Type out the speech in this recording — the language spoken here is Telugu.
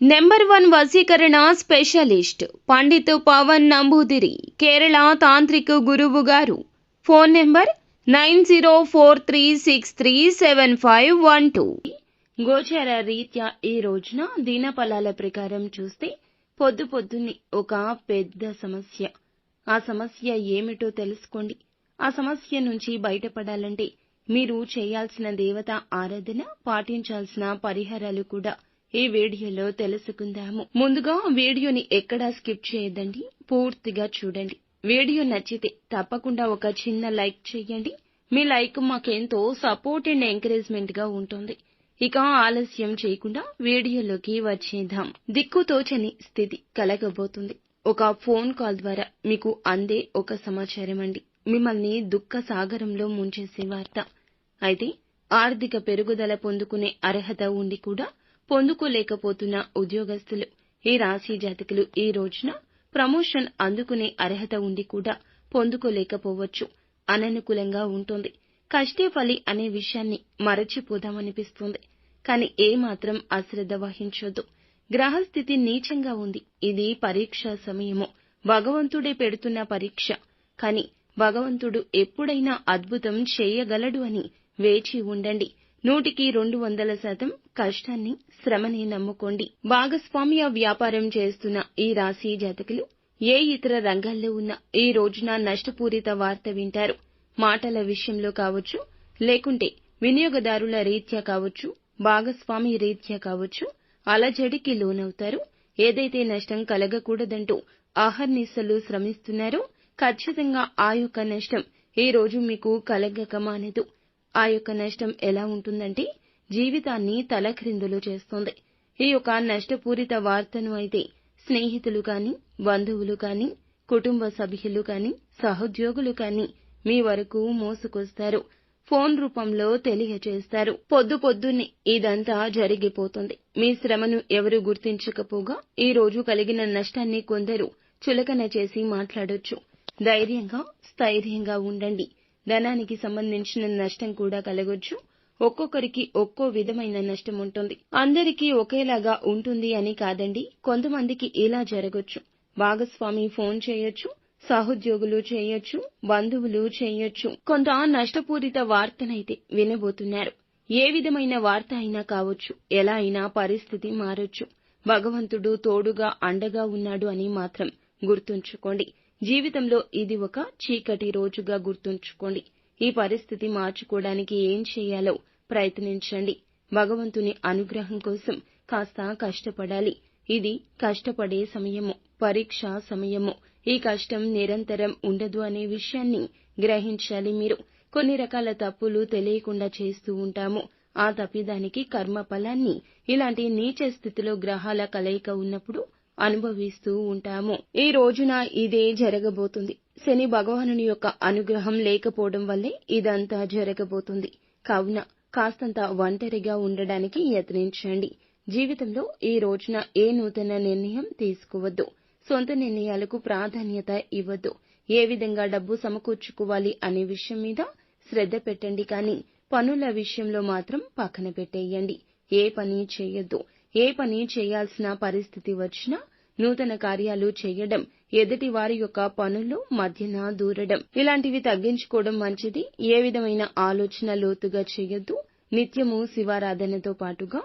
నెంబర్ వన్ వశీకరణ స్పెషలిస్ట్ పండిత్ పవన్ నంబూదిరి కేరళ తాంత్రిక గురువు గారు. Phone number nine zero four three six three seven five one two. గోచర రీత్యా ఈ రోజున దినఫలాల ప్రకారం చూస్తే పొద్దు పొద్దున్నే ఒక పెద్ద సమస్య. ఆ సమస్య ఏమిటో తెలుసుకోండి. ఆ సమస్య నుంచి బయటపడాలంటే మీరు చేయాల్సిన దేవత ఆరాధన పాటించాల్సిన పరిహారాలు కూడా ఈ వీడియోలో తెలుసుకుందాము. ముందుగా వీడియోని ఎక్కడా స్కిప్ చేయదండి పూర్తిగా చూడండి. వీడియో నచ్చితే తప్పకుండా ఒక చిన్న లైక్ చేయండి. మీ లైక్ మాకెంతో సపోర్ట్ అండ్ ఎంకరేజ్మెంట్గా ఉంటుంది. ఇక ఆలస్యం చేయకుండా వీడియోలోకి వచ్చేద్దాం. దిక్కుతోచని స్థితి కలగబోతుంది. ఒక ఫోన్ కాల్ ద్వారా మీకు అందే ఒక సమాచారం అండి మిమ్మల్ని దుఃఖ సాగరంలో ముంచేసే వార్త. అయితే ఆర్థిక పెరుగుదల పొందుకునే అర్హత ఉండి కూడా పొందుకోలేకపోతున్న ఉద్యోగస్తులు ఈ రాశి జాతకులు ఈ రోజున ప్రమోషన్ అందుకునే అర్హత ఉండి కూడా పొందుకోలేకపోవచ్చు. అననుకూలంగా ఉంటుంది. కష్టే ఫలి అనే విషయాన్ని మరచిపోదామనిపిస్తుంది. కానీ ఏ మాత్రం అశ్రద్ధ వహించొద్దు. గ్రహస్థితి నీచంగా ఉంది. ఇది పరీక్ష సమయము. భగవంతుడే పెడుతున్న పరీక్ష. కాని భగవంతుడు ఎప్పుడైనా అద్భుతం చేయగలడు అని వేచి ఉండండి. నూటికి రెండు వందల శాతం కష్టాన్ని శ్రమని నమ్ముకోండి. భాగస్వామ్య వ్యాపారం చేస్తున్న ఈ రాశి జాతకులు ఏ ఇతర రంగాల్లో ఉన్న ఈ రోజున నష్టపూరిత వార్త వింటారు. మాటల విషయంలో కావచ్చు లేకుంటే వినియోగదారుల రీత్యా కావచ్చు భాగస్వామి రీత్యా కావచ్చు అలజడికి లోనవుతారు. ఏదైతే నష్టం కలగకూడదంటూ అహర్నిశలు శ్రమిస్తున్నారో ఖచ్చితంగా ఆ యొక్క నష్టం ఈ రోజు మీకు కలగక మానదు. ఆ యొక్క నష్టం ఎలా ఉంటుందంటే జీవితాన్ని తలక్రిందులు చేస్తుంది. ఈ యొక్క నష్టపూరిత వార్తను అయితే స్నేహితులు కాని బంధువులు కాని కుటుంబ సభ్యులు కాని సహోద్యోగులు కాని మీ వరకు మోసుకొస్తారు. ఫోన్ రూపంలో తెలియచేస్తారు. పొద్దు పొద్దున్నే ఇదంతా జరిగిపోతుంది. మీ శ్రమను ఎవరు గుర్తించకపోగా ఈ రోజు కలిగిన నష్టాన్ని కొందరు చులకన చేసి మాట్లాడొచ్చు. ధైర్యంగా స్థైర్యంగా ఉండండి. ధనానికి సంబంధించిన నష్టం కూడా కలగొచ్చు. ఒక్కొక్కరికి ఒక్కో విధమైన నష్టం ఉంటుంది. అందరికీ ఒకేలాగా ఉంటుంది అని కాదండి కొంతమందికి ఇలా జరగొచ్చు. భాగస్వామి ఫోన్ చేయొచ్చు సహోద్యోగులు చేయొచ్చు బంధువులు చేయొచ్చు. కొంత నష్టపూరిత వార్తనైతే వినబోతున్నారు. ఏ విధమైన వార్త అయినా కావచ్చు ఎలా అయినా పరిస్థితి మారొచ్చు. భగవంతుడు తోడుగా అండగా ఉన్నాడు అని మాత్రం గుర్తుంచుకోండి. జీవితంలో ఇది ఒక చీకటి రోజుగా గుర్తుంచుకోండి. ఈ పరిస్థితి మార్చుకోవడానికి ఏం చేయాలో ప్రయత్నించండి. భగవంతుని అనుగ్రహం కోసం కాస్త కష్టపడాలి. ఇది కష్టపడే సమయము పరీక్ష సమయము. ఈ కష్టం నిరంతరం ఉండదు అనే విషయాన్ని గ్రహించాలి మీరు. కొన్ని రకాల తప్పులు తెలియకుండా చేస్తూ ఉంటాము. ఆ తప్పిదానికి కర్మ ఫలాన్ని ఇలాంటి నీచ స్థితిలో గ్రహాల కలయిక ఉన్నప్పుడు అనుభవిస్తూ ఉంటాము. ఈ రోజున ఇదే జరగబోతుంది. శని భగవానుని యొక్క అనుగ్రహం లేకపోవడం వల్లే ఇదంతా జరగబోతుంది. కావున కాస్తంత ఒంటరిగా ఉండడానికి యత్నించండి. జీవితంలో ఈ రోజున ఏ నూతన నిర్ణయం తీసుకోవద్దు. సొంత నిర్ణయాలకు ప్రాధాన్యత ఇవ్వద్దు. ఏ విధంగా డబ్బు సమకూర్చుకోవాలి అనే విషయం మీద శ్రద్ధ పెట్టండి కానీ పనుల విషయంలో మాత్రం పక్కన పెట్టేయండి. ఏ పని చేయొద్దు. ఏ పని చేయాల్సిన పరిస్థితి వచ్చినా నూతన కార్యాలు చేయడం ఎదుటి వారి యొక్క పనుల్లో మధ్యన దూరడం. ఇలాంటివి తగ్గించుకోవడం మంచిది. ఏ విధమైన ఆలోచన లోతుగా చేయొద్దు. నిత్యము శివారాధనతో పాటుగా